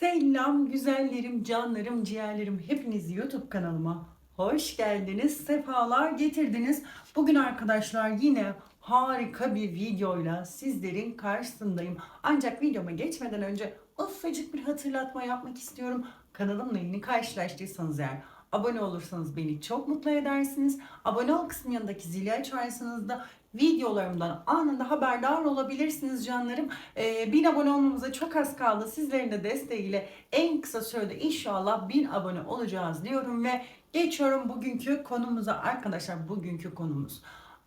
Selam güzellerim, canlarım, ciğerlerim. Hepiniz YouTube kanalıma hoş geldiniz. Sefalar getirdiniz. Bugün arkadaşlar yine harika bir videoyla sizlerin karşısındayım. Ancak videoma geçmeden önce ufacık bir hatırlatma yapmak istiyorum. Kanalımla yeni karşılaştıysanız eğer abone olursanız beni çok mutlu edersiniz. Abone ol kısmı yanındaki zili açarsanız da videolarımdan anında haberdar olabilirsiniz canlarım. Ee, 1000 abone olmamıza çok az kaldı. Sizlerin de desteğiyle en kısa sürede inşallah 1000 abone olacağız diyorum ve geçiyorum bugünkü konumuza arkadaşlar. Bugünkü konumuz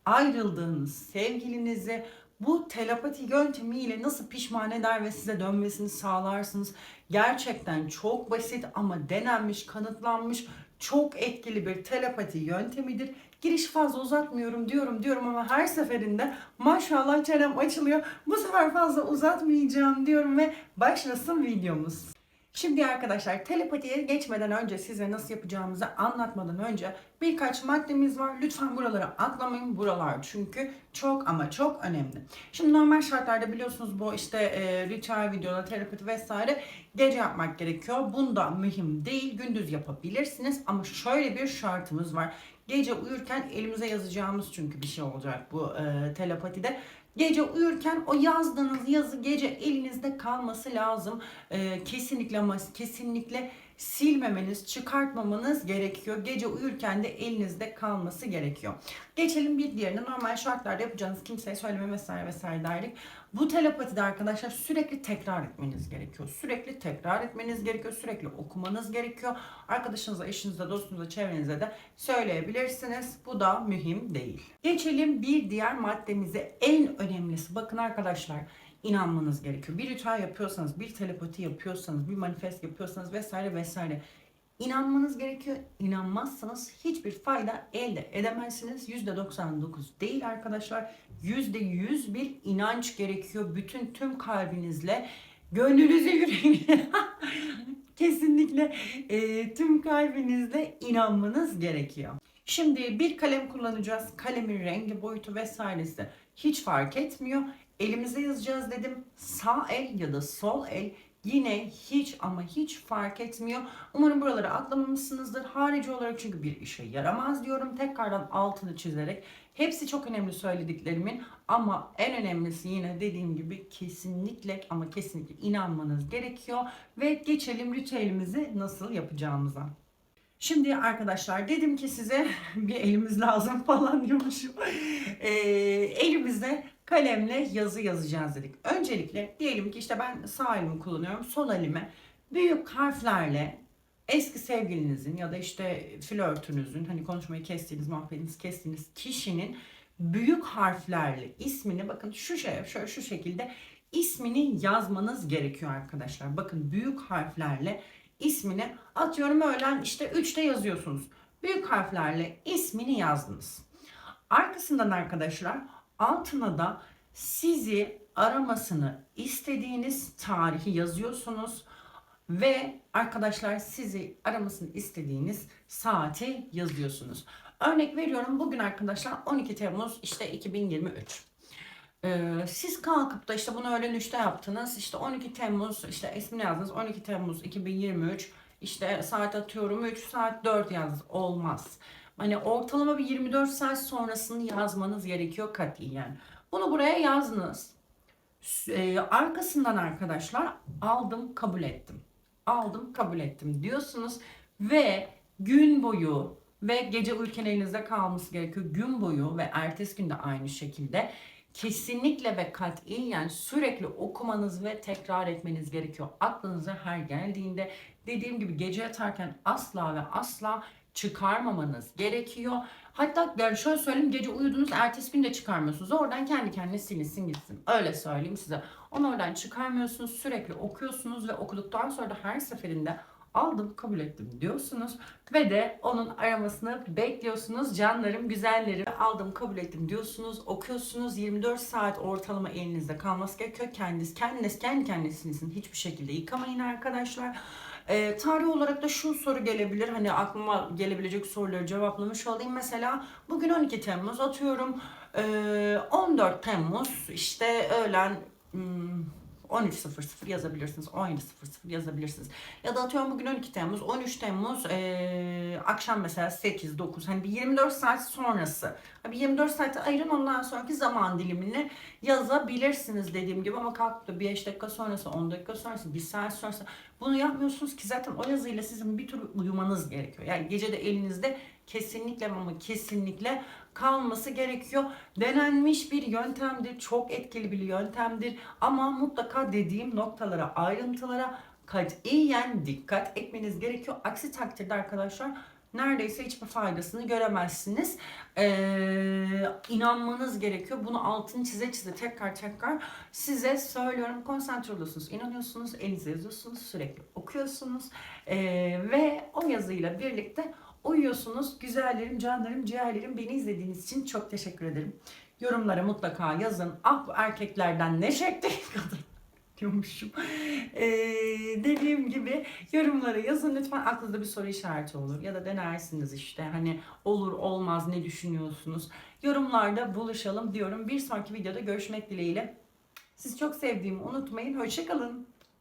ayrıldığınız sevgilinizi bu telepati yöntemiyle nasıl pişman eder ve size dönmesini sağlarsınız. Gerçekten çok basit ama denenmiş, kanıtlanmış çok etkili bir telepati yöntemidir. Giriş fazla uzatmıyorum diyorum diyorum ama her seferinde maşallah çenem açılıyor. Bu sefer fazla uzatmayacağım diyorum ve başlasın videomuz. Şimdi arkadaşlar telepatiye geçmeden önce size nasıl yapacağımızı anlatmadan önce birkaç maddemiz var. Lütfen buraları atlamayın. Buralar çünkü çok ama çok önemli. Şimdi normal şartlarda biliyorsunuz bu işte e, ritüel videoda telepati vesaire gece yapmak gerekiyor. Bunda mühim değil. Gündüz yapabilirsiniz ama şöyle bir şartımız var. Gece uyurken elimize yazacağımız çünkü bir şey olacak bu e, telepatide. Gece uyurken o yazdığınız yazı gece elinizde kalması lazım. Ee, kesinlikle kesinlikle silmemeniz, çıkartmamanız gerekiyor. Gece uyurken de elinizde kalması gerekiyor. Geçelim bir diğerine. Normal şartlarda yapacağınız kimseye söyleme vesaire vesaire derdik. Bu telepatide arkadaşlar sürekli tekrar etmeniz gerekiyor. Sürekli tekrar etmeniz gerekiyor. Sürekli okumanız gerekiyor. Arkadaşınıza, eşinize, dostunuza, çevrenize de söyleyebilirsiniz. Bu da mühim değil. Geçelim bir diğer maddemize. En önemlisi bakın arkadaşlar inanmanız gerekiyor. Bir ritüel yapıyorsanız, bir telepati yapıyorsanız, bir manifest yapıyorsanız vesaire vesaire İnanmanız gerekiyor. İnanmazsanız hiçbir fayda elde edemezsiniz. %99 değil arkadaşlar. %100 bir inanç gerekiyor. Bütün tüm kalbinizle, gönlünüzü yüreğine kesinlikle e, tüm kalbinizle inanmanız gerekiyor. Şimdi bir kalem kullanacağız. Kalemin rengi, boyutu vesairesi hiç fark etmiyor. Elimize yazacağız dedim. Sağ el ya da sol el Yine hiç ama hiç fark etmiyor. Umarım buraları atlamamışsınızdır. Harici olarak çünkü bir işe yaramaz diyorum. Tekrardan altını çizerek. Hepsi çok önemli söylediklerimin ama en önemlisi yine dediğim gibi kesinlikle ama kesinlikle inanmanız gerekiyor. Ve geçelim ritüelimizi nasıl yapacağımıza. Şimdi arkadaşlar dedim ki size bir elimiz lazım falan diyormuşum. Ee, elimizde kalemle yazı yazacağız dedik. Öncelikle diyelim ki işte ben sağ elimi kullanıyorum. Sol elime büyük harflerle eski sevgilinizin ya da işte flörtünüzün hani konuşmayı kestiğiniz, muhabbetinizi kestiğiniz kişinin büyük harflerle ismini bakın şu şey şöyle şu şekilde ismini yazmanız gerekiyor arkadaşlar. Bakın büyük harflerle ismini atıyorum öğlen işte 3'te yazıyorsunuz. Büyük harflerle ismini yazdınız. Arkasından arkadaşlar altına da sizi aramasını istediğiniz tarihi yazıyorsunuz ve arkadaşlar sizi aramasını istediğiniz saati yazıyorsunuz. Örnek veriyorum bugün arkadaşlar 12 Temmuz işte 2023. Ee, siz kalkıp da işte bunu öğlen 3'te yaptınız. İşte 12 Temmuz işte ismini yazdınız. 12 Temmuz 2023 işte saat atıyorum 3 saat 4 yaz olmaz. Hani ortalama bir 24 saat sonrasını yazmanız gerekiyor katiyen. Bunu buraya yazdınız. Ee, arkasından arkadaşlar aldım kabul ettim. Aldım kabul ettim diyorsunuz ve gün boyu ve gece uyurken elinizde kalması gerekiyor. Gün boyu ve ertesi günde aynı şekilde kesinlikle ve katiyen sürekli okumanız ve tekrar etmeniz gerekiyor. Aklınıza her geldiğinde dediğim gibi gece yatarken asla ve asla çıkarmamanız gerekiyor. Hatta yani şöyle söyleyeyim gece uyudunuz ertesi gün de çıkarmıyorsunuz. Oradan kendi kendine silinsin gitsin. Öyle söyleyeyim size. Onu oradan çıkarmıyorsunuz. Sürekli okuyorsunuz ve okuduktan sonra da her seferinde aldım kabul ettim diyorsunuz ve de onun aramasını bekliyorsunuz canlarım güzellerim aldım kabul ettim diyorsunuz okuyorsunuz 24 saat ortalama elinizde kalması gerekiyor kendiniz kendiniz kendi kendinizinizin hiçbir şekilde yıkamayın arkadaşlar ee, tarih olarak da şu soru gelebilir hani aklıma gelebilecek soruları cevaplamış olayım. Mesela bugün 12 Temmuz atıyorum. Ee, 14 Temmuz işte öğlen hmm, 13.00 yazabilirsiniz. 17.00 yazabilirsiniz. Ya da atıyorum bugün 12 Temmuz, 13 Temmuz eee, akşam mesela 8-9 hani bir 24 saat sonrası. Bir 24 saate ayırın ondan sonraki zaman dilimini yazabilirsiniz dediğim gibi ama kalkıp da 5 dakika sonrası, 10 dakika sonrası, 1 saat sonrası bunu yapmıyorsunuz ki zaten o yazıyla sizin bir türlü uyumanız gerekiyor. Yani gece de elinizde kesinlikle ama kesinlikle kalması gerekiyor. Denenmiş bir yöntemdir, çok etkili bir yöntemdir ama mutlaka dediğim noktalara, ayrıntılara katiyen dikkat etmeniz gerekiyor. Aksi takdirde arkadaşlar neredeyse hiçbir faydasını göremezsiniz. Ee, inanmanız gerekiyor. Bunu altını çize çize tekrar tekrar size söylüyorum. Konsantre oluyorsunuz, inanıyorsunuz, elinize yazıyorsunuz, sürekli okuyorsunuz Ee, ve o yazıyla birlikte uyuyorsunuz. Güzellerim, canlarım, ciğerlerim beni izlediğiniz için çok teşekkür ederim. Yorumlara mutlaka yazın. Ah bu erkeklerden ne çekti kadın diyormuşum. Ee, dediğim gibi yorumlara yazın lütfen aklınızda bir soru işareti olur ya da denersiniz işte hani olur olmaz ne düşünüyorsunuz yorumlarda buluşalım diyorum bir sonraki videoda görüşmek dileğiyle sizi çok sevdiğimi unutmayın hoşçakalın